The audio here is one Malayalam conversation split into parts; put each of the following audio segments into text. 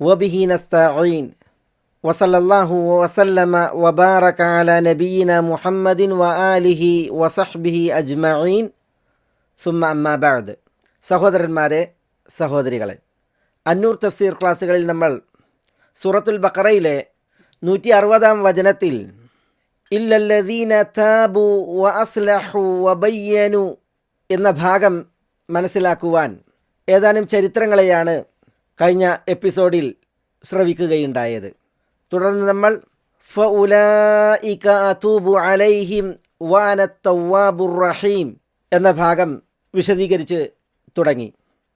وبه نستعين وصلى الله وسلم وبارك على نبينا محمد وآله وصحبه أجمعين ثم أما بعد സഹോദരന്മാരെ സഹോദരികളെ അന്നൂർ തഫ്സീർ ക്ലാസ്സുകളിൽ നമ്മൾ സൂറത്തുൽ ബക്കറയിലെ നൂറ്റി അറുപതാം വചനത്തിൽ ഇല്ലല്ലദീന താബു വ അസ്ലഹു വബയ്യനു എന്ന ഭാഗം മനസ്സിലാക്കുവാൻ ഏതാനും ചരിത്രങ്ങളെയാണ് കഴിഞ്ഞ എപ്പിസോഡിൽ ശ്രവിക്കുകയുണ്ടായത്. തുടർന്ന് നമ്മൾ അലൈഹിം റഹീം എന്ന ഭാഗം വിശദീകരിച്ച് തുടങ്ങി.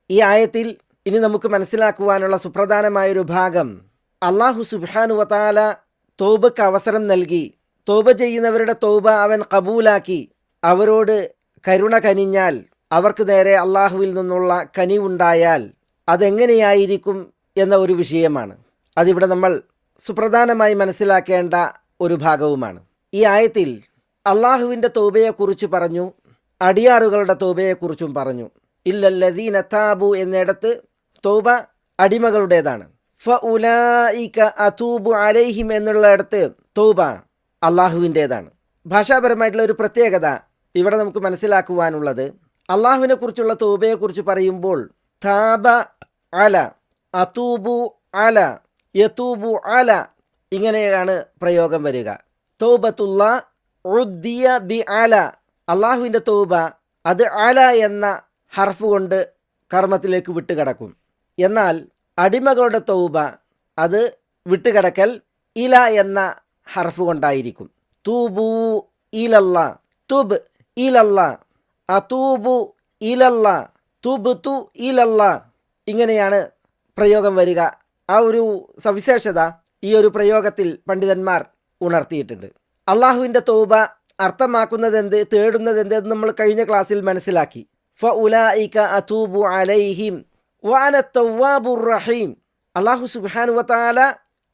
ഈ ആയത്തിൽ ഇനി നമുക്ക് മനസ്സിലാക്കുവാനുള്ള സുപ്രധാനമായൊരു ഭാഗം അള്ളാഹു സുബാനു വതാല തോബക്ക് അവസരം നൽകി തോബ ചെയ്യുന്നവരുടെ തോബ അവൻ കബൂലാക്കി അവരോട് കരുണ കനിഞ്ഞാൽ അവർക്ക് നേരെ അള്ളാഹുവിൽ നിന്നുള്ള കനിവുണ്ടായാൽ അതെങ്ങനെയായിരിക്കും എന്ന ഒരു വിഷയമാണ്. അതിവിടെ നമ്മൾ സുപ്രധാനമായി മനസ്സിലാക്കേണ്ട ഒരു ഭാഗവുമാണ്. ഈ ആയത്തിൽ അള്ളാഹുവിന്റെ തോബയെക്കുറിച്ച് പറഞ്ഞു അടിയാറുകളുടെ തോബയെക്കുറിച്ചും പറഞ്ഞു. ഇല്ലല്ലദീന താബു എന്നിടത്ത് തോബ അടിമകളുടേതാണ്. ഫ ഉലായിക്ക അതൂബു അലൈഹിം എന്നുള്ളിടത്ത് തോബ അള്ളാഹുവിന്റേതാണ്. ഭാഷാപരമായിട്ടുള്ള ഒരു പ്രത്യേകത ഇവിടെ നമുക്ക് മനസ്സിലാക്കുവാനുള്ളത് അള്ളാഹുവിനെ കുറിച്ചുള്ള തോബയെക്കുറിച്ച് പറയുമ്പോൾ താബ അല അതൂബു അല യതൂബു അല ഇങ്ങനെയാണ് പ്രയോഗം വരിക. തൗബത്തുള്ള ഉദ്ദിയ ബി അല. അള്ളാഹുവിന്റെ തൗബ അത് അല എന്ന ഹർഫ് കൊണ്ട് കർമ്മത്തിലേക്ക് വിട്ടുകിടക്കും. എന്നാൽ അടിമകളുടെ തൗബ അത് വിട്ടുകിടക്കൽ ഇല എന്ന ഹർഫ് കൊണ്ടായിരിക്കും. തൂബു ഇലല്ല തുബ് ഇലല്ല അതൂബു ഇലല്ല തുബ് തു ഇലല്ല. ഇങ്ങനെയാണ് പ്രയോഗം വരിക. ആ ഒരു സവിശേഷത ഈ ഒരു പ്രയോഗത്തിൽ പണ്ഡിതന്മാർ ഉണർത്തിയിട്ടുണ്ട്. അള്ളാഹുവിന്റെ തോബ അർത്ഥമാക്കുന്നത് എന്ത് തേടുന്നത് എന്ത് എന്ന് നമ്മൾ കഴിഞ്ഞ ക്ലാസ്സിൽ മനസ്സിലാക്കി. ഫ ഉലായിക അതൂബു അലൈഹിം വാന റഹീം. അള്ളാഹു സുബ്ഹാനു വതാല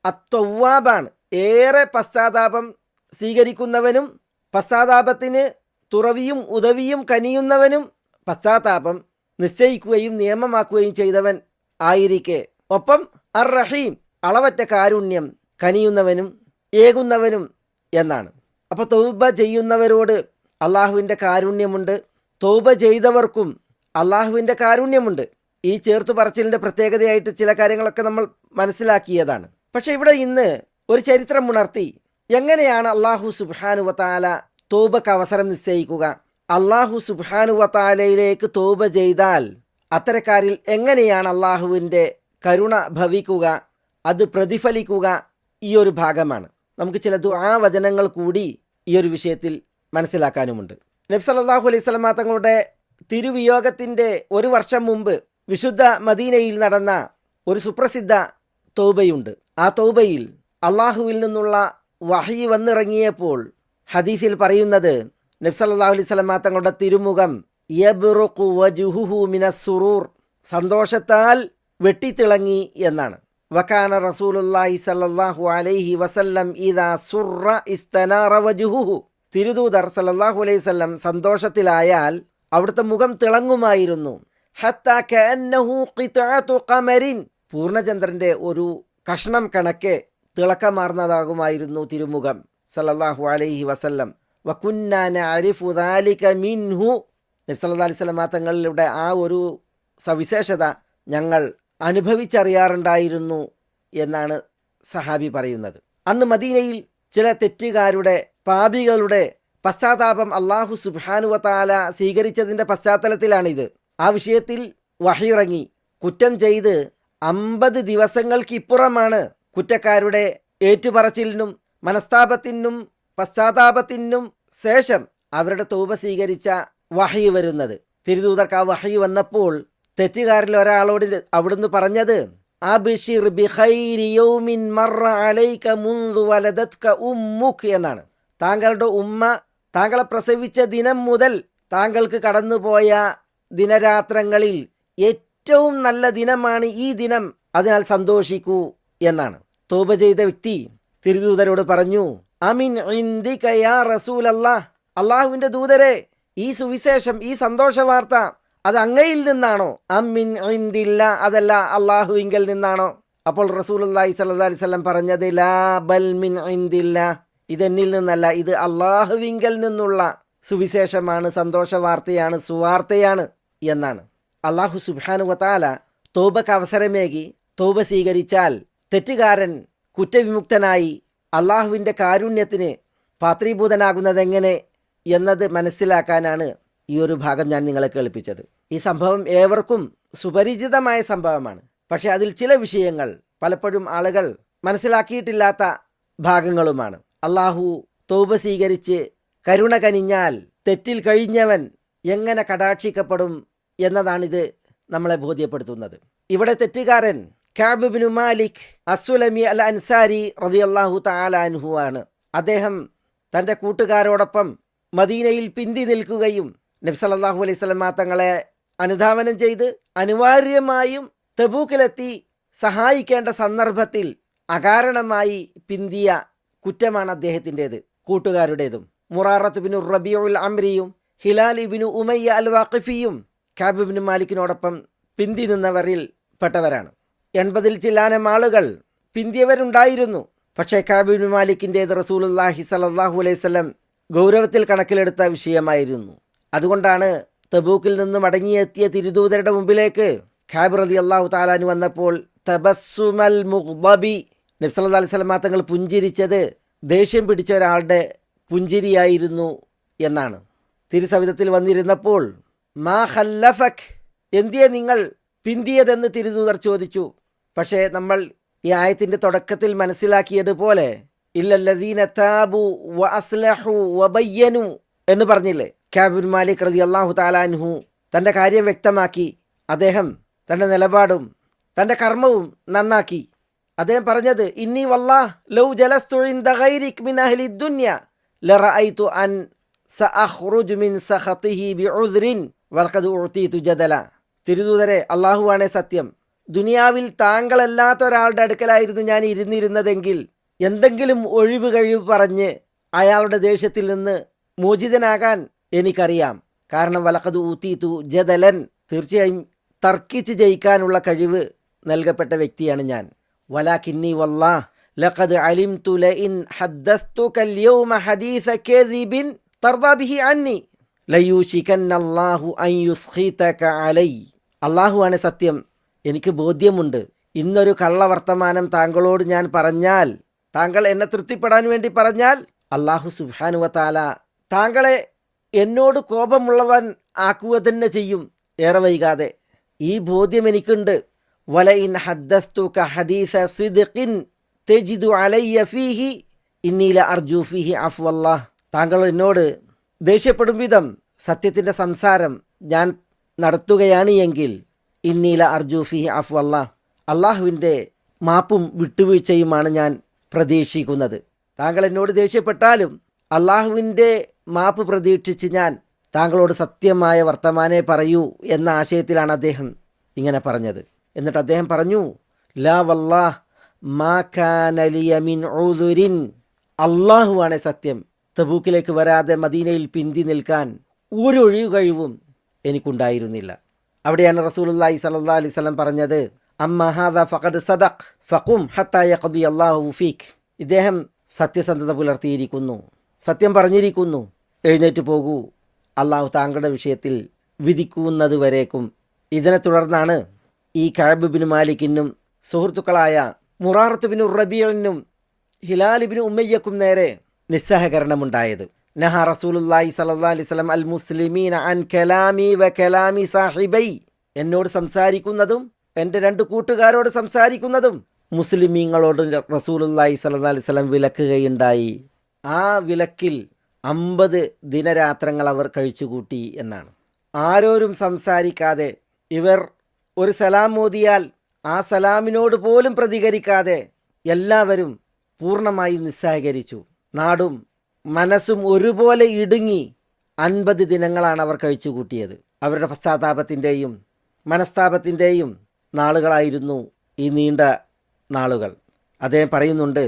അത്തവ്വാബാണ്. ഏറെ പശ്ചാത്താപം സ്വീകരിക്കുന്നവനും പശ്ചാത്താപത്തിന് തുറവിയും ഉദവിയും കനിയുന്നവനും പശ്ചാത്താപം നിശ്ചയിക്കുകയും നിയമമാക്കുകയും ചെയ്തവൻ ആയിരിക്കെ. ഒപ്പം അർ റഹീം അളവറ്റ കാരുണ്യം കനിയുന്നവനും ഏകുന്നവനും എന്നാണ്. അപ്പോൾ തൗബ ചെയ്യുന്നവരോട് അള്ളാഹുവിന്റെ കാരുണ്യമുണ്ട്. തൗബ ചെയ്തവർക്കും അള്ളാഹുവിന്റെ കാരുണ്യമുണ്ട്. ഈ ചേർത്തു പറച്ചിലിന്റെ പ്രത്യേകതയായിട്ട് ചില കാര്യങ്ങളൊക്കെ നമ്മൾ മനസ്സിലാക്കിയതാണ്. പക്ഷേ ഇവിടെ ഇന്ന് ഒരു ചരിത്രം ഉണർത്തി എങ്ങനെയാണ് അള്ളാഹു സുബാനുവത്താല തോബക്ക് അവസരം നിശ്ചയിക്കുക? അള്ളാഹു സുബാനുവത്താലയിലേക്ക് തോപ ചെയ്താൽ അത്തരക്കാരിൽ എങ്ങനെയാണ് അള്ളാഹുവിന്റെ കരുണ ഭവിക്കുക അത് പ്രതിഫലിക്കുക ഈ ഒരു ഭാഗമാണ്. നമുക്ക് ചില ആ വചനങ്ങൾ കൂടി ഈ ഒരു വിഷയത്തിൽ മനസ്സിലാക്കാനുമുണ്ട്. നബി സല്ലല്ലാഹു അലൈഹി സ്വലമ തങ്ങളുടെ തിരുവിയോഗത്തിന്റെ ഒരു വർഷം മുമ്പ് വിശുദ്ധ മദീനയിൽ നടന്ന ഒരു സുപ്രസിദ്ധ തൗബയുണ്ട് ആ തൗബയിൽ അള്ളാഹുവിൽ നിന്നുള്ള വഹി വന്നിറങ്ങിയപ്പോൾ ഹദീസിൽ പറയുന്നത് നബി സല്ലല്ലാഹു അലൈഹി സ്വലമ തങ്ങളുടെ തിരുമുഖം യബ്റുഖു വജുഹുഹു മിനസ്സുറൂർ സന്തോഷത്താൽ വെട്ടിത്തിളങ്ങി എന്നാണ്. വക്കാന റസൂലുല്ലാഹി സല്ലാഹു അലൈഹി വസല്ലം ഇദാ സുറ ഇസ്തനാറ വജുഹുഹു. തിരുദൂതർ സല്ലാഹു അലൈഹി സ്വല്ലം സന്തോഷത്തിലായാൽ അവിടുത്തെ മുഖം തിളങ്ങുമായിരുന്നു. പൂർണചന്ദ്രന്റെ ഒരു കഷ്ണം കണക്കെ തിളക്കമാർന്നതാകുമായിരുന്നു തിരുമുഖം സല്ലാഹു അലൈഹി വസല്ലം. വകുന്നാ നഅരിഫു ദാലിക മിൻഹു. നബി സല്ലല്ലാഹു അലൈഹി തങ്ങളുടെ ആ ഒരു സവിശേഷത ഞങ്ങൾ അനുഭവിച്ചറിയാറുണ്ടായിരുന്നു എന്നാണ് സഹാബി പറയുന്നത്. അന്ന് മദീനയിൽ ചില തെറ്റുകാരുടെ പാപികളുടെ പശ്ചാത്താപം അള്ളാഹു സുബാനുവത്താല സ്വീകരിച്ചതിന്റെ പശ്ചാത്തലത്തിലാണിത്. ആ വിഷയത്തിൽ വഹിറങ്ങി കുറ്റം ചെയ്ത് അമ്പത് ദിവസങ്ങൾക്കിപ്പുറമാണ് കുറ്റക്കാരുടെ ഏറ്റുപറച്ചിലിനും മനസ്താപത്തിനും പശ്ചാത്താപത്തിനും ശേഷം അവരുടെ തൂപ സ്വീകരിച്ച വഹി വരുന്നത്. തിരുദൂതർക്ക് ആ വഹി വന്നപ്പോൾ തെറ്റുകാരിൽ ഒരാളോട് അവിടുന്ന് പറഞ്ഞത് അലൈക എന്നാണ്. താങ്കളുടെ ഉമ്മ താങ്കളെ പ്രസവിച്ച ദിനം മുതൽ താങ്കൾക്ക് കടന്നുപോയ ദിനരാത്രങ്ങളിൽ ഏറ്റവും നല്ല ദിനമാണ് ഈ ദിനം. അതിനാൽ സന്തോഷിക്കൂ എന്നാണ്. തോപ ചെയ്ത വ്യക്തി തിരുദൂതരോട് പറഞ്ഞു അമിൻ ഇന്ദിക ദൂതരെ ഈ സുവിശേഷം ഈ സന്തോഷ വാർത്ത അത് അങ്ങയിൽ നിന്നാണോ? അമിൻ ഇന്ദില്ല അതല്ല അള്ളാഹുവിങ്കൽ നിന്നാണോ? അപ്പോൾ റസൂൽ അലൈഹി വസല്ലം പറഞ്ഞത് ലാ ബൽ മിൻ ഇന്ദില്ല ഇതെന്നിൽ നിന്നല്ല ഇത് അള്ളാഹുവിങ്കൽ നിന്നുള്ള സുവിശേഷമാണ് സന്തോഷ വാർത്തയാണ് സുവാർത്തയാണ് എന്നാണ്. അള്ളാഹു സുബാനു വത്താല തോബക്ക് അവസരമേകി തോബ സ്വീകരിച്ചാൽ തെറ്റുകാരൻ കുറ്റവിമുക്തനായി അള്ളാഹുവിന്റെ കാരുണ്യത്തിന് പാത്രീഭൂതനാകുന്നതെങ്ങനെ എന്നത് മനസ്സിലാക്കാനാണ് ഈ ഒരു ഭാഗം ഞാൻ നിങ്ങളെ കേൾപ്പിച്ചത്. ഈ സംഭവം ഏവർക്കും സുപരിചിതമായ സംഭവമാണ്. പക്ഷേ അതിൽ ചില വിഷയങ്ങൾ പലപ്പോഴും ആളുകൾ മനസ്സിലാക്കിയിട്ടില്ലാത്ത ഭാഗങ്ങളുമാണ്. അള്ളാഹു തോപ സ്വീകരിച്ച് കരുണ കനിഞ്ഞാൽ തെറ്റിൽ കഴിഞ്ഞവൻ എങ്ങനെ കടാക്ഷിക്കപ്പെടും എന്നതാണിത് നമ്മളെ ബോധ്യപ്പെടുത്തുന്നത്. ഇവിടെ തെറ്റുകാരൻ കാബിബിനു മാലിക് അസുലമി അൽ അൻസാരി റതിയല്ലാഹു താലാൻഹു ആണ്. അദ്ദേഹം തന്റെ കൂട്ടുകാരോടൊപ്പം മദീനയിൽ പിന്തി നിൽക്കുകയും നബ്സലല്ലാഹു അലൈഹി സ്വലമ തങ്ങളെ അനുധാവനം ചെയ്ത് അനിവാര്യമായും തെബൂക്കിലെത്തി സഹായിക്കേണ്ട സന്ദർഭത്തിൽ അകാരണമായി പിന്തിയ കുറ്റമാണ് അദ്ദേഹത്തിന്റെത് കൂട്ടുകാരുടേതും. മുറാറത്ത് ബിനു റബിയുൽ അമ്രിയും ഹിലാൽ ഇബിനു ഉമയ്യ അൽ വാഖിഫിയും കാബിബിനു മാലിക്കിനോടൊപ്പം പിന്തി നിന്നവരിൽ പെട്ടവരാണ് എൺപതിൽ ചില്ലാനം ആളുകൾ പിന്തിയവരുണ്ടായിരുന്നു. പക്ഷേ കാബിബിന് മാലിക്കിന്റേത് റസൂലുല്ലാഹി സലല്ലാഹു അലൈഹി സ്വലം ഗൗരവത്തിൽ കണക്കിലെടുത്ത വിഷയമായിരുന്നു. അതുകൊണ്ടാണ് തബൂക്കിൽ നിന്ന് മടങ്ങിയെത്തിയ തിരുദൂതരുടെ മുമ്പിലേക്ക് ഖാബിർ അലി അള്ളാഹു താലാന് വന്നപ്പോൾ തബസ്സുമൽ മുഹബി നബ്സല്ലാ അലൈഹി സ്വലമാ തങ്ങൾ പുഞ്ചിരിച്ചത് ദേഷ്യം പിടിച്ച ഒരാളുടെ പുഞ്ചിരിയായിരുന്നു എന്നാണ്. തിരുസവിധത്തിൽ വന്നിരുന്നപ്പോൾ മാ ഖല്ലഫക് എന്തിയെ നിങ്ങൾ പിന്തിയതെന്ന് തിരുതൂതർ ചോദിച്ചു. പക്ഷേ നമ്മൾ ഈ ആയത്തിന്റെ തുടക്കത്തിൽ മനസ്സിലാക്കിയതുപോലെ ഇല്ലല്ലദീന താബു വ വബയ്യനു എന്ന് പറഞ്ഞില്ലേ? ക്യാബിൻ മാലിക് റതി അള്ളാഹു താലാൻഹു തന്റെ കാര്യം വ്യക്തമാക്കി. അദ്ദേഹം തന്റെ നിലപാടും തന്റെ കർമ്മവും നന്നാക്കി. അദ്ദേഹം പറഞ്ഞത് ഇന്നി വല്ലാ ലൗ ഗൈരിക് മിൻ അഹ്ലി ദുന്യ ലറഅയ്തു അൻ സഅഖ്റുജു മിൻ സഖതിഹി ബിഉദ്രിൻ വൽഖദ് ഉഅതീതു ജദല. തിരുദൂതരെ അള്ളാഹുവാണേ സത്യം. ദുനിയാവിൽ താങ്കളല്ലാത്ത ഒരാളുടെ അടുക്കലായിരുന്നു ഞാൻ ഇരുന്നിരുന്നതെങ്കിൽ എന്തെങ്കിലും ഒഴിവ് കഴിവ് പറഞ്ഞ് അയാളുടെ ദേഷ്യത്തിൽ നിന്ന് മോചിതനാകാൻ എനിക്കറിയാം. കാരണം വലക്കതു ഊത്തീത്തു ജദലൻ തീർച്ചയായും തർക്കിച്ച് ജയിക്കാനുള്ള കഴിവ് നൽകപ്പെട്ട വ്യക്തിയാണ് ഞാൻ. വലാക്കിന്നി വല്ലാ ലഖദ് അലിം തുല ഇൻ ഹദ്ദസ്തു കല്യൗമ ഹദീസ കേദിബിൻ തർദാബിഹി അന്നി. ലയൂഷിക്കൻ അല്ലാഹു അൻ യുസ്ഖീതക അലൈ. അള്ളാഹുവാണ് സത്യം. എനിക്ക് ബോധ്യമുണ്ട്. ഇന്നൊരു കള്ളവർത്തമാനം താങ്കളോട് ഞാൻ പറഞ്ഞാൽ താങ്കൾ എന്നെ തൃപ്തിപ്പെടാൻ വേണ്ടി പറഞ്ഞാൽ അള്ളാഹു താല താങ്കളെ എന്നോട് കോപമുള്ളവൻ ആക്കുക തന്നെ ചെയ്യും. ഏറെ വൈകാതെ. ഈ ബോധ്യം എനിക്കുണ്ട്. വലയിൻ ഹദ്ദസ്തുക ഹദീസ തെജിദു അലയ്യ ഫീഹി ഇന്നീല അർജു ഫീഹി അഫ്വല്ലാഹ്. താങ്കൾ എന്നോട് ദേഷ്യപ്പെടും വിധം സത്യത്തിന്റെ സംസാരം ഞാൻ നടത്തുകയാണ് എങ്കിൽ ഇന്നീല അർജു അഫ് അഫ്വല്ല അള്ളാഹുവിന്റെ മാപ്പും വിട്ടുവീഴ്ചയുമാണ് ഞാൻ പ്രതീക്ഷിക്കുന്നത്. താങ്കൾ എന്നോട് ദേഷ്യപ്പെട്ടാലും അള്ളാഹുവിന്റെ മാപ്പ് പ്രതീക്ഷിച്ച് ഞാൻ താങ്കളോട് സത്യമായ വർത്തമാനെ പറയൂ എന്ന ആശയത്തിലാണ് അദ്ദേഹം ഇങ്ങനെ പറഞ്ഞത്. എന്നിട്ട് അദ്ദേഹം പറഞ്ഞു ലാ വല്ലാഹ് മാ ഖാനലിയമിൻ ഉദുരിൻ. അള്ളാഹുവാണ് സത്യം. തബൂക്കിലേക്ക് വരാതെ മദീനയിൽ പിന്തി നിൽക്കാൻ ഒരു ഒഴിവ് കഴിവും എനിക്കുണ്ടായിരുന്നില്ല. അവിടെയാണ് റസൂലുള്ളാഹി സ്വല്ലല്ലാഹി അലൈഹി പറഞ്ഞത് അമ്മഹാദ ഫഖദ് സദഖ് ഫഖും ഹത്താ യഖ്ദി അല്ലാഹു ഫീക് ഇദ്ദേഹം സത്യസന്ധത പുലർത്തിയിരിക്കുന്നു. സത്യം പറഞ്ഞിരിക്കുന്നു എഴുന്നേറ്റ് പോകൂ. അള്ളാഹു താങ്കളുടെ വിഷയത്തിൽ വിധിക്കുന്നത് വരേക്കും ഇതിനെ തുടർന്നാണ് ഈ കഅബ് ബിൻ മാലിക്കിനും സുഹൃത്തുക്കളായ മുറാറത്തുബിൻ ബിൻ റബീലിനും ഹിലാലിബിന് ഉമ്മയ്യക്കും നേരെ നിസ്സഹകരണമുണ്ടായത്. നഹ റസൂലുല്ലാഹി സല്ലല്ലാഹി അലൈഹി അൽ മുസ്ലിമീന അൻ കലാമി വ കലാമി സാഹിബൈ. എന്നോട് സംസാരിക്കുന്നതും എന്റെ രണ്ട് കൂട്ടുകാരോട് സംസാരിക്കുന്നതും മുസ്ലിമീങ്ങളോട് റസൂലുല്ലാഹി സല്ലല്ലാഹി അലൈഹി വിലക്കുകയുണ്ടായി. ആ വിലക്കിൽ അമ്പത് ദിനരാത്രങ്ങൾ അവർ കഴിച്ചുകൂട്ടി എന്നാണ്. ആരോരും സംസാരിക്കാതെ ഇവർ ഒരു സലാം മോദിയാൽ ആ സലാമിനോട് പോലും പ്രതികരിക്കാതെ എല്ലാവരും പൂർണമായും നിസ്സഹകരിച്ചു. നാടും മനസ്സും ഒരുപോലെ ഇടുങ്ങി അൻപത് ദിനങ്ങളാണ് അവർ കഴിച്ചു കൂട്ടിയത്. അവരുടെ പശ്ചാത്താപത്തിന്റെയും മനസ്താപത്തിന്റെയും നാളുകളായിരുന്നു ഈ നീണ്ട നാളുകൾ. അദ്ദേഹം പറയുന്നുണ്ട്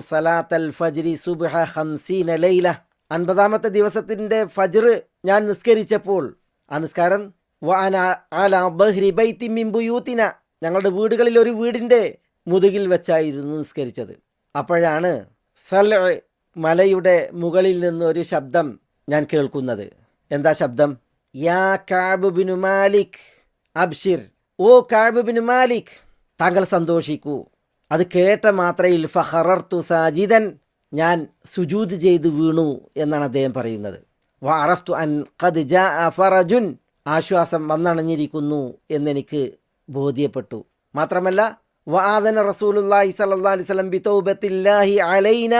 സലാത്തൽ ലൈല. അൻപതാമത്തെ ദിവസത്തിന്റെ ഫജ്ർ ഞാൻ നിസ്കരിച്ചപ്പോൾ ആ നിസ്കാരം വഅന അലാ ബഹ്രി ബൈത്തി മിൻ ബുയൂത്തിന. ഞങ്ങളുടെ വീടുകളിൽ ഒരു വീടിന്റെ മുതുകിൽ വെച്ചായിരുന്നു നിസ്കരിച്ചത്. അപ്പോഴാണ് സൽ മലയുടെ മുകളിൽ നിന്ന് ഒരു ശബ്ദം ഞാൻ കേൾക്കുന്നത്. എന്താ ശബ്ദം? യാ കാബുബിനു മാലിക് അബ്ഷിർ. ഓ കാബുബിനു മാലിക് താങ്കൾ സന്തോഷിക്കൂ. അത് കേട്ട മാത്രയിൽ ഫഹറർത്തു സാജിദൻ ഞാൻ സുജൂത് ചെയ്ത് വീണു എന്നാണ് അദ്ദേഹം പറയുന്നത്. വറഫ്തു അൻ ഖദ് ജാ ഫറജുൻ ആശ്വാസം വന്നണഞ്ഞിരിക്കുന്നു എന്നെനിക്ക് ബോധ്യപ്പെട്ടു. മാത്രമല്ല വാദന റസൂലുള്ളാഹി സ്വല്ലല്ലാഹി അലൈഹി വസല്ലം ബിതൗബത്തില്ലാഹി അലൈന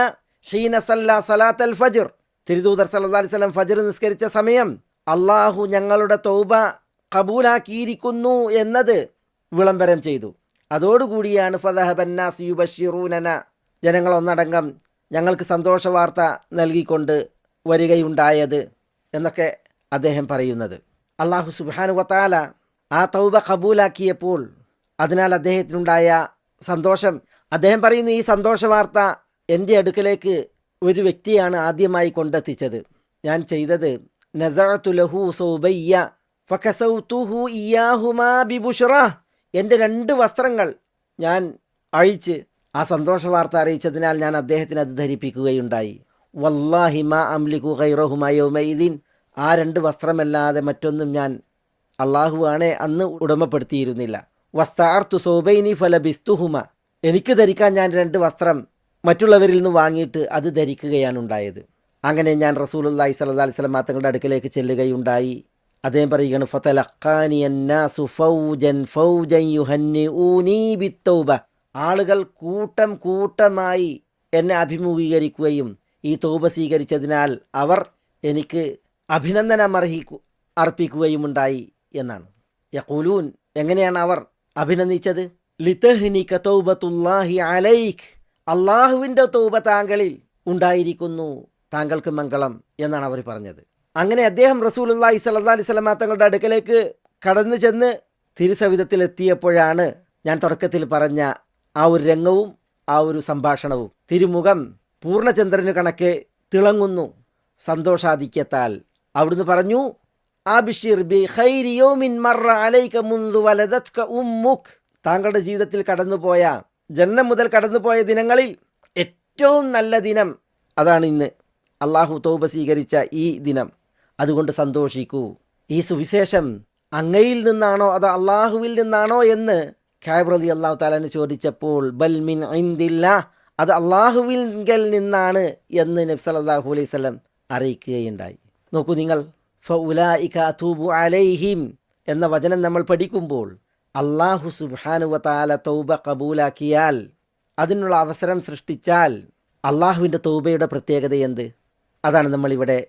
സല്ല ഫജ്ർ. തിരുദൂതർ അലൈഹി വസല്ലം ഫജ്ർ നിസ്കരിച്ച സമയം അള്ളാഹു ഞങ്ങളുടെ തൗബ കബൂലാക്കിയിരിക്കുന്നു എന്നത് വിളംബരം ചെയ്തു. അതോടുകൂടിയാണ് ഫതഹബന്നാസ് യുബഷിറൂനന ജനങ്ങൾ ഒന്നടങ്കം ഞങ്ങൾക്ക് സന്തോഷ വാർത്ത നൽകിക്കൊണ്ട് വരികയുണ്ടായത് എന്നൊക്കെ അദ്ദേഹം പറയുന്നത്. അള്ളാഹു സുബാനു വത്താല ആ തൗബ കബൂലാക്കിയപ്പോൾ അതിനാൽ അദ്ദേഹത്തിനുണ്ടായ സന്തോഷം അദ്ദേഹം പറയുന്നു ഈ സന്തോഷ വാർത്ത എന്റെ അടുക്കലേക്ക് ഒരു വ്യക്തിയാണ് ആദ്യമായി കൊണ്ടെത്തിച്ചത്. ഞാൻ ചെയ്തത് നസഅത്തുലഹു സൗബയ്യ ഫകസൗതുഹു ഇയാഹുമാ ബിബുഷറ. എന്റെ രണ്ട് വസ്ത്രങ്ങൾ ഞാൻ അഴിച്ച് ആ സന്തോഷ വാർത്ത അറിയിച്ചതിനാൽ ഞാൻ അദ്ദേഹത്തിന് അത് ധരിപ്പിക്കുകയുണ്ടായി. വല്ലാഹി മാ അംലിഖു ഖൈറഹുമയോമൈദീൻ ആ രണ്ട് വസ്ത്രമല്ലാതെ മറ്റൊന്നും ഞാൻ അള്ളാഹുവാണെ അന്ന് ഉടമപ്പെടുത്തിയിരുന്നില്ല. വസ്താർത്തു സോബൈനി ഫലബിസ്തുഹുമ. എനിക്ക് ധരിക്കാൻ ഞാൻ രണ്ട് വസ്ത്രം മറ്റുള്ളവരിൽ നിന്ന് വാങ്ങിയിട്ട് അത് ധരിക്കുകയാണ് ഉണ്ടായത്. അങ്ങനെ ഞാൻ റസൂലുല്ലാഹി സ്വല്ലല്ലാഹി അലൈഹി വസല്ലം തങ്ങളുടെ അടുക്കലേക്ക് ചെല്ലുകയുണ്ടായി. അദ്ദേഹം പറയുകയാണ് ആളുകൾ കൂട്ടം കൂട്ടമായി എന്നെ അഭിമുഖീകരിക്കുകയും ഈ തൗബ സ്വീകരിച്ചതിനാൽ അവർ എനിക്ക് അഭിനന്ദനം അർഹിക്കു അർപ്പിക്കുകയും ഉണ്ടായി എന്നാണ്. യഖൂലൂൻ എങ്ങനെയാണ് അവർ അഭിനന്ദിച്ചത്? ലിതഹ്നിക തൗബത്തുല്ലാഹി അലൈക്. അള്ളാഹുവിന്റെ തൗബ താങ്കളിൽ ഉണ്ടായിരിക്കുന്നു താങ്കൾക്ക് മംഗളം എന്നാണ് അവർ പറഞ്ഞത്. അങ്ങനെ അദ്ദേഹം റസൂലുല്ലാഹി സ്വല്ലല്ലാഹി അലൈഹി വസല്ലമ തങ്ങളുടെ അടുക്കലേക്ക് കടന്നു ചെന്ന് തിരുസവിധത്തിലെത്തിയപ്പോഴാണ് ഞാൻ തുടക്കത്തിൽ പറഞ്ഞ ആ ഒരു രംഗവും ആ ഒരു സംഭാഷണവും. തിരുമുഖം പൂർണചന്ദ്രന് കണക്കെ തിളങ്ങുന്നു. സന്തോഷാധിക്യത്താൽ അവിടുന്ന് പറഞ്ഞു ബി അലൈക താങ്കളുടെ ജീവിതത്തിൽ കടന്നുപോയ ജന്മം മുതൽ കടന്നുപോയ ദിനങ്ങളിൽ ഏറ്റവും നല്ല ദിനം അതാണ് ഇന്ന്. അള്ളാഹു തൗബ സ്വീകരിച്ച ഈ ദിനം. അതുകൊണ്ട് സന്തോഷിക്കൂ. ഈ സുവിശേഷം അങ്ങയിൽ നിന്നാണോ അതോ അള്ളാഹുവിൽ നിന്നാണോ എന്ന് ഖാബ് അലി അള്ളാഹു താലാന് ചോദിച്ചപ്പോൾ ബൽമിൻ ഐന്ദില്ല അത് അള്ളാഹുവിൽ നിന്നാണ് എന്ന് നബി അള്ളാഹു അലൈഹി സ്വലം അറിയിക്കുകയുണ്ടായി. നോക്കൂ നിങ്ങൾ. ഫൗലായിക അതൂബു അലൈഹിം എന്ന വചനം നമ്മൾ പഠിക്കുമ്പോൾ അള്ളാഹു സുബാനുവതാല താല തൗബ കബൂലാക്കിയാൽ അതിനുള്ള അവസരം സൃഷ്ടിച്ചാൽ അള്ളാഹുവിന്റെ തൗബയുടെ പ്രത്യേകത എന്ത്? അതാണ് നമ്മളിവിടെ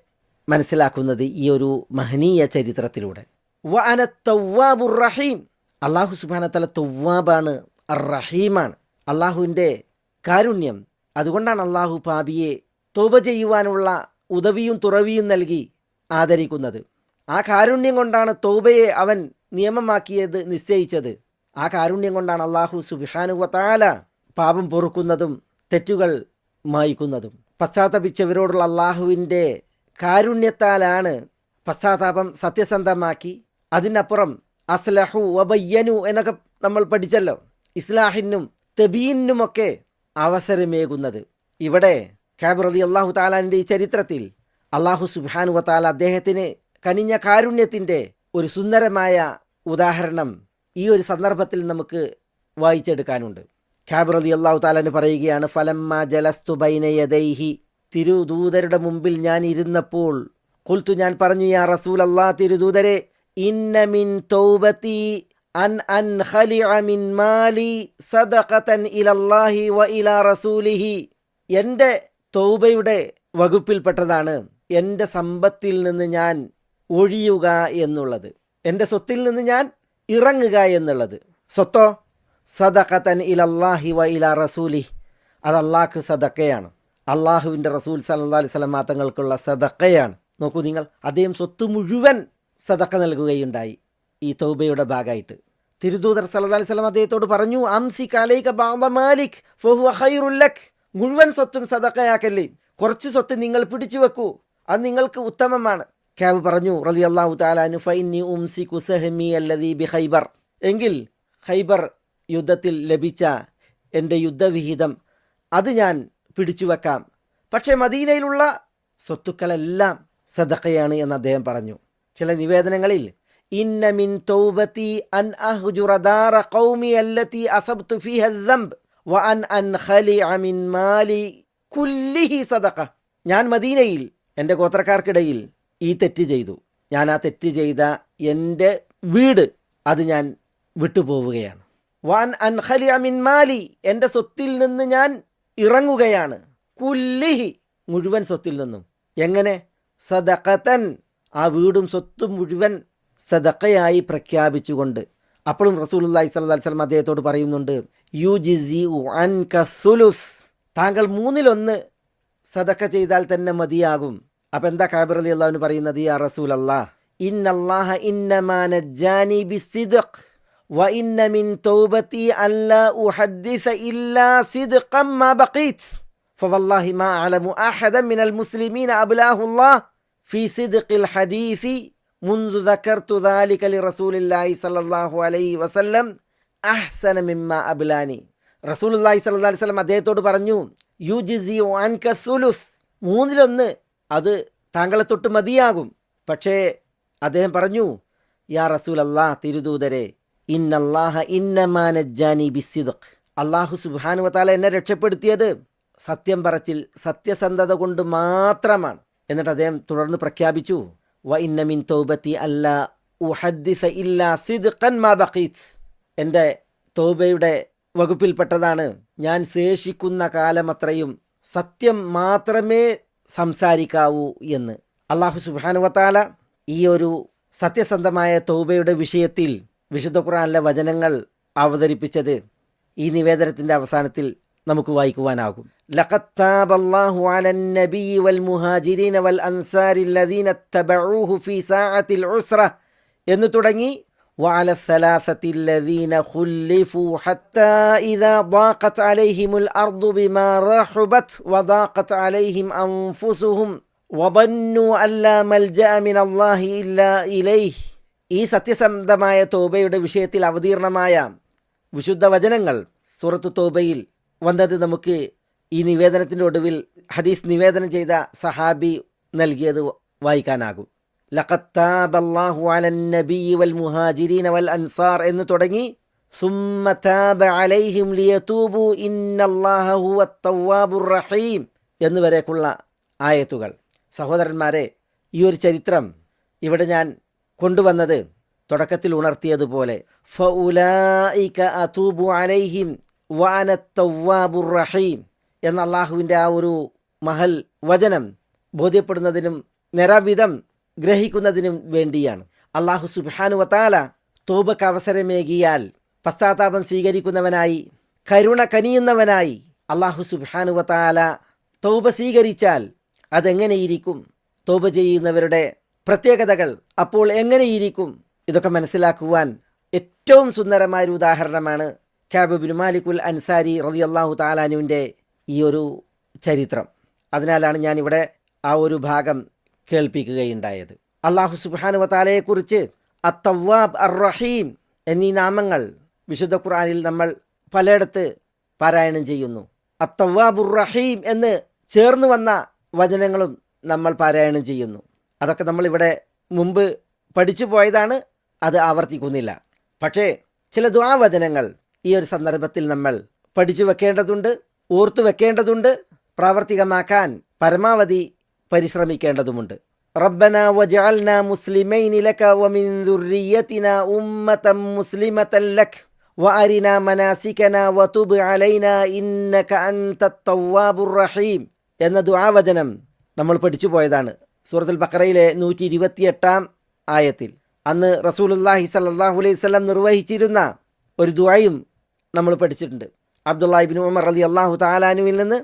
മനസ്സിലാക്കുന്നത് ഈ ഒരു മഹനീയ ചരിത്രത്തിലൂടെ. വഅന തവ്വാബുർ റഹീം. അള്ളാഹു സുബാന തല തവ്വാബാണ് റഹീമാണ്. അള്ളാഹുവിന്റെ കാരുണ്യം. അതുകൊണ്ടാണ് അള്ളാഹു പാപിയെ തൗബ ചെയ്യുവാനുള്ള ഉദവിയും തുറവിയും നൽകി ആദരിക്കുന്നത്. ആ കാരുണ്യം കൊണ്ടാണ് തൗബയെ അവൻ നിയമമാക്കിയത് നിശ്ചയിച്ചത്. ആ കാരുണ്യം കൊണ്ടാണ് അള്ളാഹു സുബിഹാനുവത്താല പാപം പൊറുക്കുന്നതും തെറ്റുകൾ മായിക്കുന്നതും. പശ്ചാത്തപിച്ചവരോടുള്ള അള്ളാഹുവിന്റെ കാരുണ്യത്താലാണ് പശ്ചാത്താപം സത്യസന്ധമാക്കി. അതിനപ്പുറം അസ്ലഹു വബയ്യനു എന്നൊക്കെ നമ്മൾ പഠിച്ചല്ലോ. ഇസ്ലാഹിനും തെബീനുമൊക്കെ അവസരമേകുന്നത്. ഇവിടെ ഖാബുറലി അള്ളാഹു താലാന്റെ ഈ ചരിത്രത്തിൽ അള്ളാഹു സുബാനു വത്താല അദ്ദേഹത്തിന് കനിഞ്ഞ കാരുണ്യത്തിന്റെ ഒരു സുന്ദരമായ ഉദാഹരണം ഈ ഒരു സന്ദർഭത്തിൽ നമുക്ക് വായിച്ചെടുക്കാനുണ്ട്. ഖാബർ അലി അള്ളാഹു താലാന് പറയുകയാണ് ഫലമ്മ ജലസ്തു ബൈനയദൈഹി തിരുദൂതരുടെ മുമ്പിൽ ഞാൻ ഇരുന്നപ്പോൾ കുൽത്തു ഞാൻ പറഞ്ഞു യാ റസൂൽ അള്ളാ തിരുദൂതരെ ഇന്ന മിൻ തൗബത്തി അൻ അൻ ഖലിഅ മിൻ മാലി സദഖതൻ ഇലല്ലാഹി വ ഇലാ റസൂലിഹി. എന്റെ തൗബയുടെ വകുപ്പിൽപ്പെട്ടതാണ്. എന്റെ സമ്പത്തിൽ നിന്ന് ഞാൻ ഒഴിയുക എന്നുള്ളത്. എന്റെ സ്വത്തിൽ നിന്ന് ഞാൻ ഇറങ്ങുക എന്നുള്ളത്. സ്വത്തോ? സദഖത്തൻ ഇലല്ലാഹി വ ഇല റസൂലി അത് അള്ളാഹ്ക്ക് സദക്കയാണ് അള്ളാഹുവിന്റെ റസൂൽ സല്ലാ അലൈഹി സ്വലം തങ്ങൾക്കുള്ള സദക്കയാണ് നോക്കൂ നിങ്ങൾ അദ്ദേഹം സ്വത്ത് മുഴുവൻ സദക്ക നൽകുകയുണ്ടായി ഈ തൗബയുടെ ഭാഗമായിട്ട്. തിരുദൂതർ സല്ലല്ലാഹു അലൈഹി വസല്ലം അദ്ദേഹത്തോട് പറഞ്ഞു അംസി കലൈക മാലിക് ഫഹുവ ഖൈറുല്ലക് മുഴുവൻ സ്വത്തും സദക്കയാക്കല്ലേ കുറച്ച് സ്വത്ത് നിങ്ങൾ പിടിച്ചു വെക്കൂ അത് നിങ്ങൾക്ക് ഉത്തമമാണ്. കാബ് പറഞ്ഞു റലി അള്ളാഹു താലാനു ഫൈനി ഉംസി കുസഹമി അല്ലതി ബി ഹൈബർ എങ്കിൽ ഹൈബർ യുദ്ധത്തിൽ ലഭിച്ച എന്റെ യുദ്ധവിഹിതം അത് ഞാൻ പിടിച്ചു വെക്കാം. പക്ഷേ മദീനയിലുള്ള സ്വത്തുക്കളെല്ലാം സദക്കയാണ് എന്ന് അദ്ദേഹം പറഞ്ഞു. ചില നിവേദനങ്ങളിൽ ഇന്നമിൻ തൗബത്തി അൻ അഹ്ജുറദാറ ഖൗമി അല്ലത്തി അസബ്തു ഫിഹ ദംബ് വ അൻ അൻ ഖലി അമിൻ മാലി കുല്ലിഹി സദഖ. ഞാൻ മദീനയിൽ എന്റെ ഗോത്രക്കാർക്കിടയിൽ ഈ തെറ്റ് ചെയ്തു. ഞാൻ ആ തെറ്റ് ചെയ്ത എന്റെ വീട് അത് ഞാൻ വിട്ടുപോവുകയാണ്. വാൻ അൻഹലി അമിൻ മിൻ മാലി എന്റെ സ്വത്തിൽ നിന്ന് ഞാൻ ഇറങ്ങുകയാണ്. കുല്ലിഹി മുഴുവൻ സ്വത്തിൽ നിന്നും. എങ്ങനെ? സദഖത്തൻ ആ വീടും സ്വത്തും മുഴുവൻ സദക്കയായി പ്രഖ്യാപിച്ചുകൊണ്ട്. അപ്പോഴും റസൂലുള്ളാഹി സ്വല്ലല്ലാഹി അലൈഹി വസല്ലം അദ്ദേഹത്തോട് പറയുന്നുണ്ട് യു ജിസി അൻ കസുലുസ് താങ്കൾ മൂന്നിലൊന്ന് സദക്ക ചെയ്താൽ തന്നെ മതിയാകും. അപ്പം എന്താ കാബിർ അലി അള്ളാഹുവിന് പറയുന്നത് യാ റസൂൽ അല്ലാഹ് ഇന്നല്ലാഹ ഇന്നമാനജാനി ബിസിദ്ഖ് وإن من توبتي ألا أحدث إلا صدقا ما بقيت فوالله ما أعلم أحدا من المسلمين أبلاه الله في صدق الحديث منذ ذكرت ذلك لرسول الله صلى الله عليه وسلم أحسن مما أبلاني റസൂൽ അള്ളാഹി സല്ലാ അലൈഹി സ്വലം അദ്ദേഹത്തോട് പറഞ്ഞു യു ജിസി വാൻ കസുലുസ് മൂന്നിലൊന്ന് അത് താങ്കളെ തൊട്ട് മതിയാകും. പക്ഷേ അദ്ദേഹം പറഞ്ഞു യാ റസൂൽ അല്ലാ തിരുദൂതരെ ഇന്നല്ലാഹ ഇന്നമാനജാനി ബിസിദഖ്. അള്ളാഹു സുബാനു വതാല എന്നെ രക്ഷപ്പെടുത്തിയത് സത്യം പറച്ചിൽ സത്യസന്ധത കൊണ്ട് മാത്രമാണ്. എന്നിട്ട് അദ്ദേഹം തുടർന്ന് പ്രഖ്യാപിച്ചു വ ഇന്നമിൻ തൗബത്തി അല്ല ഉഹദ്ദിസ ഇല്ലാ സിദ്ഖൻ മാ ബഖീത്ത് എന്റെ തൗബയുടെ വകുപ്പിൽപ്പെട്ടതാണ്. ഞാൻ ശേഷിക്കുന്ന കാലമത്രയും സത്യം മാത്രമേ സംസാരിക്കാവൂ എന്ന് അള്ളാഹു സുബാനുവത്താല ഈ ഒരു സത്യസന്ധമായ തൗബയുടെ വിഷയത്തിൽ വിശുദ്ധ ഖുർആനിലെ വചനങ്ങൾ അവതരിപ്പിച്ചത് ഈ നിവേദനത്തിൻ്റെ അവസാനത്തിൽ നമുക്ക് വായിക്കുവാനാകും ലഖത് താബല്ലാഹു അലൻ നബി വൽ മുഹാജിരീന വൽ അൻസാരി الذين اتبعوه في ساعة العسرة എന്ന് തുടങ്ങി وعلى الثلاثة الذين خلفوا حتى إذا ضاقت عليهم الأرض بما رحبت وضاقت عليهم أنفسهم وظنوا أن لا ملجأ من الله إلا إليه ഈ സത്യസന്ധമായ തോബയുടെ വിഷയത്തിൽ അവതീർണമായ വിശുദ്ധ വചനങ്ങൾ സൂറത്തു തോബയിൽ വന്നത് നമുക്ക് ഈ നിവേദനത്തിൻ്റെ ഒടുവിൽ ഹദീസ് നിവേദനം ചെയ്ത സഹാബി നൽകിയത് വായിക്കാനാകും ലഖത്താബല്ലാഹു അലൻ നബി വൽ മുഹാജിരീന വൽ അൻസാർ എന്ന് തുടങ്ങി. സുമ്മ താബ അലൈഹിം ലിയതൂബു ഇന്നല്ലാഹു ഹുവ തവ്വാബുർ റഹീം എന്ന് വരേക്കുള്ള ആയത്തുകൾ. സഹോദരന്മാരെ ഈ ഒരു ചരിത്രം ഇവിടെ ഞാൻ കൊണ്ടുവന്നത് തുടക്കത്തിൽ ഉണർത്തിയതുപോലെ. അലൈഹിം റഹീം എന്ന അള്ളാഹുവിന്റെ ആ ഒരു മഹൽ വചനം ബോധ്യപ്പെടുന്നതിനും നിറവിധം ഗ്രഹിക്കുന്നതിനും വേണ്ടിയാണ്. അള്ളാഹു സുബാനു വത്താല തോബക്ക് അവസരമേകിയാൽ പശ്ചാത്താപം സ്വീകരിക്കുന്നവനായി കരുണ കനിയുന്നവനായി അള്ളാഹു സുബാനു വത്താല തൗബ സ്വീകരിച്ചാൽ അതെങ്ങനെയിരിക്കും? തോബ ചെയ്യുന്നവരുടെ പ്രത്യേകതകൾ അപ്പോൾ എങ്ങനെയിരിക്കും? ഇതൊക്കെ മനസ്സിലാക്കുവാൻ ഏറ്റവും സുന്ദരമായൊരു ഉദാഹരണമാണ് ക്യാബ് മാലിക്കുൽ അൻസാരി റതി അള്ളാഹു താലാനുവിന്റെ ഈ ഒരു ചരിത്രം. അതിനാലാണ് ഞാനിവിടെ ആ ഒരു ഭാഗം കേൾപ്പിക്കുകയുണ്ടായത്. അള്ളാഹു സുബാനു താലയെക്കുറിച്ച് അത്തവാബ് അർ റഹീം എന്നീ നാമങ്ങൾ വിശുദ്ധ ഖുറാനിൽ നമ്മൾ പലയിടത്ത് പാരായണം ചെയ്യുന്നു. അത്തവാബുർ റഹീം എന്ന് ചേർന്ന് വന്ന വചനങ്ങളും നമ്മൾ പാരായണം ചെയ്യുന്നു. അതൊക്കെ നമ്മളിവിടെ മുമ്പ് പഠിച്ചു പോയതാണ് അത് ആവർത്തിക്കുന്നില്ല. പക്ഷേ ചില ദ്വാവചനങ്ങൾ ഈ ഒരു സന്ദർഭത്തിൽ നമ്മൾ പഠിച്ചു വെക്കേണ്ടതുണ്ട് ഓർത്തു വെക്കേണ്ടതുണ്ട് പ്രാവർത്തികമാക്കാൻ പരമാവധി പരിശ്രമിക്കേണ്ടതുമുണ്ട്. റബ്ബന വജഅൽന മുസ്ലിമൈനി ലക വമിൻ ദുർരിയതിന ഉമ്മതൻ മുസ്ലിമതൻ ലക. വഅരിന മനാസികന വതുബ് അലൈന ഇന്നക അൻതത് റഹീം. എന്ന ദുആവചനം നമ്മൾ പഠിച്ചു പോയതാണ് സൂറത്തുൽ ബഖറയിലെ നൂറ്റി ഇരുപത്തിയെട്ടാം ആയത്തിൽ. അന്ന് റസൂലുല്ലാഹി സല്ലാഹു അലൈഹി സ്വലം നിർവഹിച്ചിരുന്ന ഒരു ദുആയും നമ്മൾ പഠിച്ചിട്ടുണ്ട്. അബ്ദുല്ലാഹിബിൻ ഉമർ അലി അള്ളാഹു താലാനുവിൽ നിന്ന്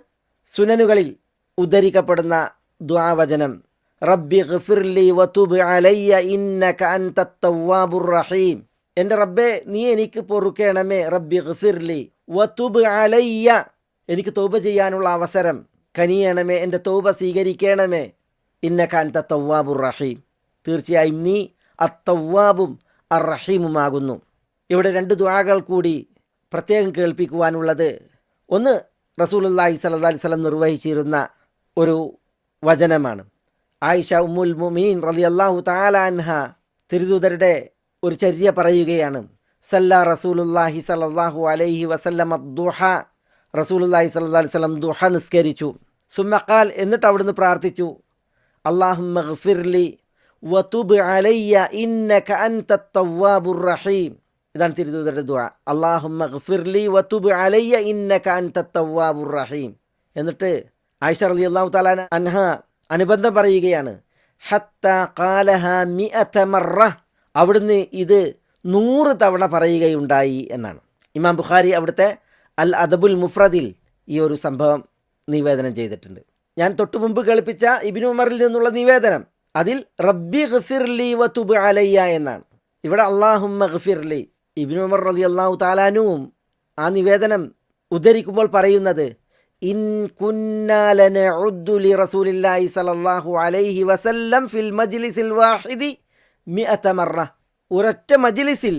സുനനുകളിൽ ഉദ്ധരിക്കപ്പെടുന്ന ദ്വാവചനം റബ്ബി ഗഫിർലി വതുബ് അലയ്യ ഇന്നക അൻത തവ്വാബുർ റഹീം. എന്റെ റബ്ബേ നീ എനിക്ക് പൊറുക്കേണമേ. റബ്ബി ഗഫിർലി വതുബ് അലയ്യ. എനിക്ക് തൗബ ചെയ്യാനുള്ള അവസരം കനിയണമേ. എന്റെ തൗബ സ്വീകരിക്കണമേ. ഇന്നക അൻത തവ്വാബുർ റഹീം. തീർച്ചയായും നീ അത്തവ്വാബും അർ റഹീമുമാകുന്നു ഇവിടെ രണ്ട് ദുആകൾ കൂടി പ്രത്യേകം കേൾപ്പിക്കുവാനുള്ളത്. ഒന്ന് റസൂലുല്ലാഹി സല്ലല്ലാഹി വസല്ലം നിർവഹിച്ചിരുന്ന ഒരു വചനമാണ്. ആയിഷ ഉമ്മുൽ മുമീൻ റളിയല്ലാഹു തആല അൻഹ തിരുദൂതരുടെ ഒരു ചര്യ പറയുകയാണ്. സല്ല റസൂലുല്ലാഹി സല്ലല്ലാഹു അലൈഹി വസല്ലം ദുഹ. റസൂലുല്ലാഹി സല്ലാ വസല്ലം ദുഹ നിസ്കരിച്ചു. സുമ്മക്കാൽ എന്നിട്ട് അവിടുന്ന് പ്രാർത്ഥിച്ചു. അള്ളാഹു മഹ്ഫിർലി വതുബ് അലയ്യ ഇന്നക അൻത റഹീം. ഇതാണ് തിരുദൂതരുടെ ദുആ. അള്ളാഹു മഹ്ഫിർലി വതുബ് അലയ്യ ഇന്നക അൻത റഹീം. എന്നിട്ട് ആയിഷ അള്ളാഹു തആല അൻഹ അനുബന്ധം പറയുകയാണ്. ഹത്ത അവിടുന്ന് ഇത് നൂറ് തവണ പറയുകയുണ്ടായി എന്നാണ്. ഇമാം ബുഖാരി അവിടുത്തെ അൽ അദബുൽ മുഫ്രദിൽ ഈ ഒരു സംഭവം നിവേദനം ചെയ്തിട്ടുണ്ട്. ഞാൻ തൊട്ടു മുമ്പ് കേൾപ്പിച്ച ഇബിനു ഉമറിൽ നിന്നുള്ള നിവേദനം അതിൽ റബ്ബി ഗഫിർലി വതുബ് അലയ്യ എന്നാണ്. ഇവിടെ അള്ളാഹുമ്മ ഗഫിർലി ഇബിനു ഉമർ റലി അള്ളാഹു താലാനുവും ആ നിവേദനം ഉദ്ധരിക്കുമ്പോൾ പറയുന്നത് ഇൻ റസൂലില്ലാഹി അലൈഹി വസല്ലം ഫിൽ മജ്ലിസിൽ വാഹിദി ഒരൊറ്റ മജ്ലിസിൽ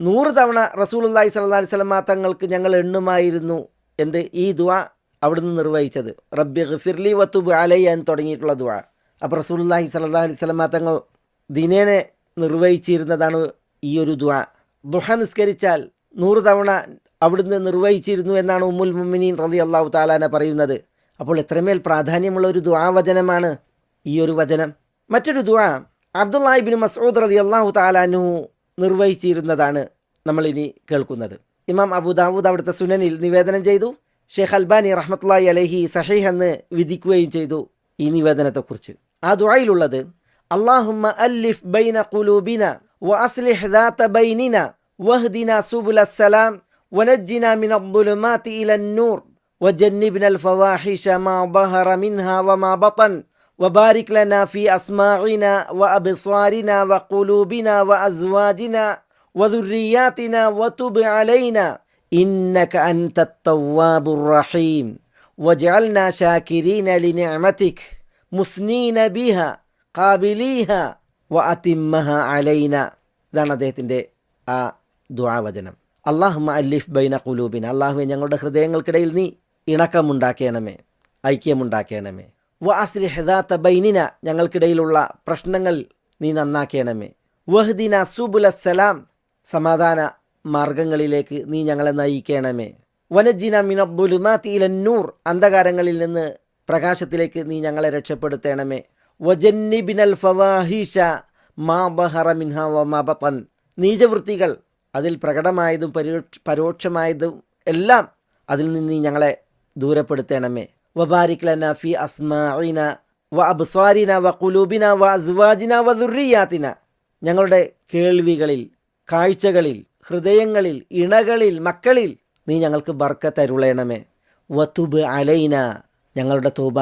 നൂറ് തവണ റസൂലുള്ളാഹി സ്വല്ലല്ലാഹി അലൈഹി വസല്ലം തങ്ങൾക്ക് ഞങ്ങൾ എണ്ണുമായിരുന്നു എന്ത്? ഈ ദുആ അവിടുന്ന് നിർവഹിച്ചത്. റബ്ബി ഗഫിർലി വത്തുബ് അലൈ എന്ന് തുടങ്ങിയിട്ടുള്ള ദുആ. അപ്പോൾ റസൂലുള്ളാഹി സ്വല്ലല്ലാഹി അലൈഹി വസല്ലം തങ്ങൾ ദിനേനെ നിർവഹിച്ചിരുന്നതാണ് ഈ ഒരു ദുആ. ദുഹ നിസ്കരിച്ചാൽ നൂറ് തവണ അവിടുന്ന് നിർവഹിച്ചിരുന്നു എന്നാണ് ഉമ്മുൽ മുമിനീൻ റതി അള്ളാഹു താലാന പറയുന്നത്. അപ്പോൾ എത്രമേൽ പ്രാധാന്യമുള്ള ഒരു ദുആ വചനമാണ് ഈ ഒരു വചനം. മറ്റൊരു ദുആ അബ്ദുല്ലാഹിബിൻ മസൂദ് റതി അള്ളാഹു താലാനു നിർവഹിച്ചിരുന്നതാണ് നമ്മളിനി കേൾക്കുന്നത്. ഇമാം അബുദാവൂദ് അവിടുത്തെ സുനനിൽ നിവേദനം ചെയ്തു. ഷെയ്ഖ് അൽബാനി റഹ്മത്ലായി അലഹി സഹീഹ് എന്ന് വിധിക്കുകയും ചെയ്തു ഈ നിവേദനത്തെക്കുറിച്ച്. ആ ദുആയിലുള്ളത് അള്ളാഹുമ്മ അല്ലിഫ് ബൈന കുലൂബിന വ അസ്ലിഹ് ബൈനിന വഹ്ദിന സുബുൽ അസ്സലാം ونجنا من الظلمات إلى النور وجنبنا الفواحش ما ظهر منها وما بطن وبارك لنا في أسماعنا وأبصارنا وقلوبنا وأزواجنا وذرياتنا وتب علينا إنك أنت التواب الرحيم واجعلنا شاكرين لنعمتك مثنين بها قابليها വഅത്തിമ്മഹ അലൈന ഇതാണ് അദ്ദേഹത്തിൻ്റെ ആ ദുആവചനം അള്ളാഹുമ അല്ലിഫ് ബൈന കുലൂബിൻ അള്ളാഹുവെ ഞങ്ങളുടെ ഹൃദയങ്ങൾക്കിടയിൽ നീ ഇണക്കമുണ്ടാക്കണമേ ഐക്യമുണ്ടാക്കണമേ. വാസ്ലി ഹെദാത്ത ബൈനിന ഞങ്ങൾക്കിടയിലുള്ള പ്രശ്നങ്ങൾ നീ നന്നാക്കണമേ. വഹ്ദിന സുബുല സലാം സമാധാന മാർഗങ്ങളിലേക്ക് നീ ഞങ്ങളെ നയിക്കണമേ. വനജിന മിനബുലുമാത്തി നൂർ അന്ധകാരങ്ങളിൽ നിന്ന് പ്രകാശത്തിലേക്ക് നീ ഞങ്ങളെ രക്ഷപ്പെടുത്തണമേ. വജന്നിബിനൽ ഫവാഹിഷ മാ ബഹറ മിൻഹ വ മാബത്തൻ നീചവൃത്തികൾ അതിൽ പ്രകടമായതും പരോക്ഷ പരോക്ഷമായതും എല്ലാം അതിൽ നിന്ന് ഞങ്ങളെ ദൂരപ്പെടുത്തണമേ. വബാരിക് ലന ഫി അസ്മാഇന വ അബ്സ്വാരിന വ കുലൂബിന വ അസ്വാജിന വ ദുർറിയാത്തിന ഞങ്ങളുടെ കേൾവികളിൽ കാഴ്ചകളിൽ ഹൃദയങ്ങളിൽ ഇണകളിൽ മക്കളിൽ നീ ഞങ്ങൾക്ക് ബർക്ക തരുളയണമേ വത്തുബ് അലൈന ഞങ്ങളുടെ തൂബ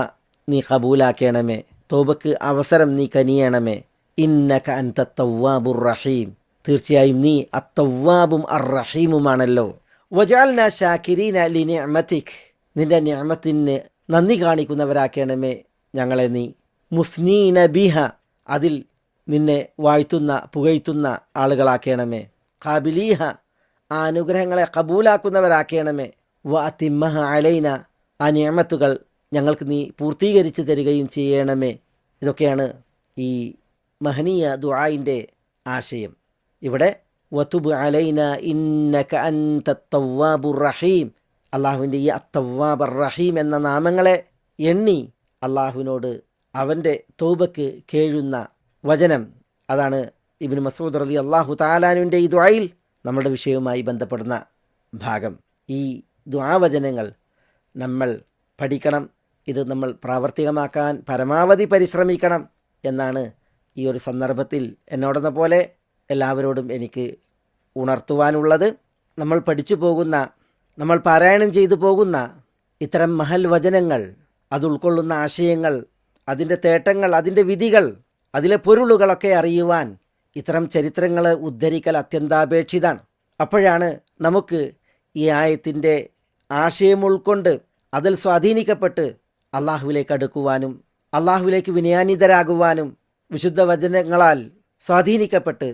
നീ കബൂലാക്കണമേ. തോബക്ക് അവസരം നീ കനിയണമേ. ഇന്നക അൻത തവ്വാബുർ റഹീം. തീർച്ചയായും നീ അത്തവാബും അർ റഹീമുമാണല്ലോ വജാൽന ഷാക്കിരീന ലി നിഅമതിക്. നിന്റെ നിഅമത്തിന് നന്ദി കാണിക്കുന്നവരാക്കണമേ ഞങ്ങളെ നീ. മുസ്നീന ബിഹ. അതിൽ നിന്നെ വാഴ്ത്തുന്ന പുകഴ്ത്തുന്ന ആളുകളാക്കണമേ. കാബിലീഹ ആ അനുഗ്രഹങ്ങളെ കബൂലാക്കുന്നവരാക്കണമേ. വാത്തിമഹ അലൈന. ആ നിയമത്തുകൾ ഞങ്ങൾക്ക് നീ പൂർത്തീകരിച്ച് തരികയും ചെയ്യണമേ. ഇതൊക്കെയാണ് ഈ മഹനീയ ദുആയിന്റെ ആശയം. ഇവിടെ വതുബ് അലൈന ഇന്നക റഹീം. അള്ളാഹുവിന്റെ ഈ അത്തവ്വാബർ റഹീം എന്ന നാമങ്ങളെ എണ്ണി അള്ളാഹുവിനോട് അവന്റെ തോബക്ക് കേഴുന്ന വചനം. അതാണ് ഇബിന് മസൂദ് റലി അള്ളാഹു താലാനുവിന്റെ ഈ ദ്വായിൽ നമ്മുടെ വിഷയവുമായി ബന്ധപ്പെടുന്ന ഭാഗം. ഈ ദ്വാവചനങ്ങൾ നമ്മൾ പഠിക്കണം ഇത് നമ്മൾ പ്രാവർത്തികമാക്കാൻ പരമാവധി പരിശ്രമിക്കണം എന്നാണ് ഈ ഒരു സന്ദർഭത്തിൽ എന്നോടെന്ന പോലെ എല്ലാവരോടും എനിക്ക് ഉണർത്തുവാനുള്ളത്. നമ്മൾ പഠിച്ചു പോകുന്ന നമ്മൾ പാരായണം ചെയ്തു പോകുന്ന ഇത്തരം മഹൽ വചനങ്ങൾ അത് ഉൾക്കൊള്ളുന്ന ആശയങ്ങൾ അതിന്റെ തേട്ടങ്ങൾ അതിന്റെ വിധികൾ അതിലെ പൊരുളുകളൊക്കെ അറിയുവാൻ ഇത്തരം ചരിത്രങ്ങൾ ഉദ്ധരിക്കൽ അത്യന്താപേക്ഷിതാണ്. അപ്പോഴാണ് നമുക്ക് ഈ ആയത്തിന്റെ ആശയം ഉൾക്കൊണ്ട് അതിൽ സ്വാധീനിക്കപ്പെട്ട് അള്ളാഹുവിലേക്ക് അടുക്കുവാനും അള്ളാഹുവിലേക്ക് വിനയാനിതരാകുവാനും വിശുദ്ധ വചനങ്ങളാൽ സ്വാധീനിക്കപ്പെട്ട്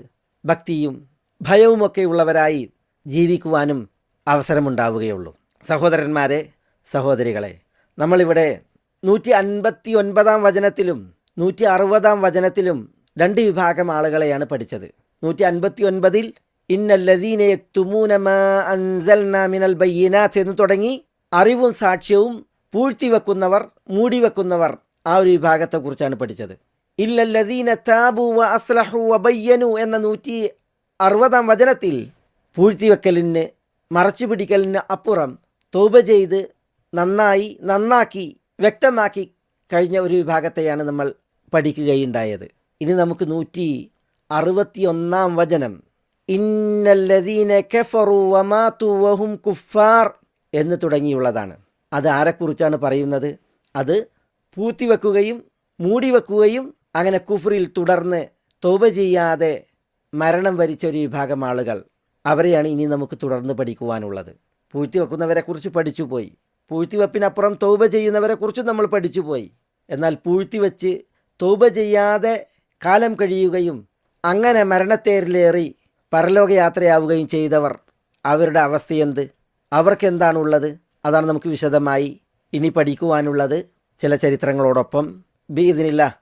ഭക്തിയും ഭയവുമൊക്കെ ഉള്ളവരായി ജീവിക്കുവാനും അവസരമുണ്ടാവുകയുള്ളൂ. സഹോദരന്മാരെ സഹോദരികളെ നമ്മളിവിടെ നൂറ്റി അൻപത്തി ഒൻപതാം വചനത്തിലും നൂറ്റി അറുപതാം വചനത്തിലും രണ്ട് വിഭാഗം ആളുകളെയാണ് പഠിച്ചത്. നൂറ്റി അൻപത്തി ഒൻപതിൽ ഇന്നല്ലദീന യക്തുമൂന മാ അൻസൽന മിനൽ ബയ്യിനാത്ത് എന്ന് തുടങ്ങി അറിവും സാക്ഷ്യവും പൂഴ്ത്തിവെക്കുന്നവർ മൂടിവെക്കുന്നവർ ആ ഒരു വിഭാഗത്തെക്കുറിച്ചാണ് പഠിച്ചത്. ഇല്ലല്ലദീന താബു വ അസ്ലഹു വ ബയ്യനു എന്ന നൂറ്റി അറുപതാം വചനത്തിൽ പൂഴ്ത്തിവെക്കലിന് മറച്ചു പിടിക്കലിന് അപ്പുറം തോപ ചെയ്ത് നന്നായി നന്നാക്കി വ്യക്തമാക്കി കഴിഞ്ഞ ഒരു വിഭാഗത്തെയാണ് നമ്മൾ പഠിക്കുകയുണ്ടായത്. ഇനി നമുക്ക് നൂറ്റി അറുപത്തി ഒന്നാം വചനം. ഇന്നല്ലദീന കെഫറു വമാതു വഹും കുഫാർ എന്ന് തുടങ്ങിയുള്ളതാണ്. അത് ആരെക്കുറിച്ചാണ് പറയുന്നത്? അത് പൂത്തിവെക്കുകയും മൂടിവെക്കുകയും അങ്ങനെ കുഫറിൽ തുടർന്ന് തോപ ചെയ്യാതെ മരണം വരിച്ച ഒരു വിഭാഗം ആളുകൾ അവരെയാണ് ഇനി നമുക്ക് തുടർന്ന് പഠിക്കുവാനുള്ളത്. പൂഴ്ത്തിവെക്കുന്നവരെക്കുറിച്ച് പഠിച്ചുപോയി. പൂഴ്ത്തിവെപ്പിനപ്പുറം തൗബ ചെയ്യുന്നവരെക്കുറിച്ചും നമ്മൾ പഠിച്ചുപോയി. എന്നാൽ പൂഴ്ത്തിവെച്ച് തൗബ ചെയ്യാതെ കാലം കഴിയുകയും അങ്ങനെ മരണത്തേരിലേറി പരലോകയാത്രയാവുകയും ചെയ്തവർ അവരുടെ അവസ്ഥ അവസ്ഥയെന്ത് അവർക്കെന്താണുള്ളത്? അതാണ് നമുക്ക് വിശദമായി ഇനി പഠിക്കുവാനുള്ളത്. ചില ചരിത്രങ്ങളോടൊപ്പം. ബീദിനില്ല അസ്സലാമു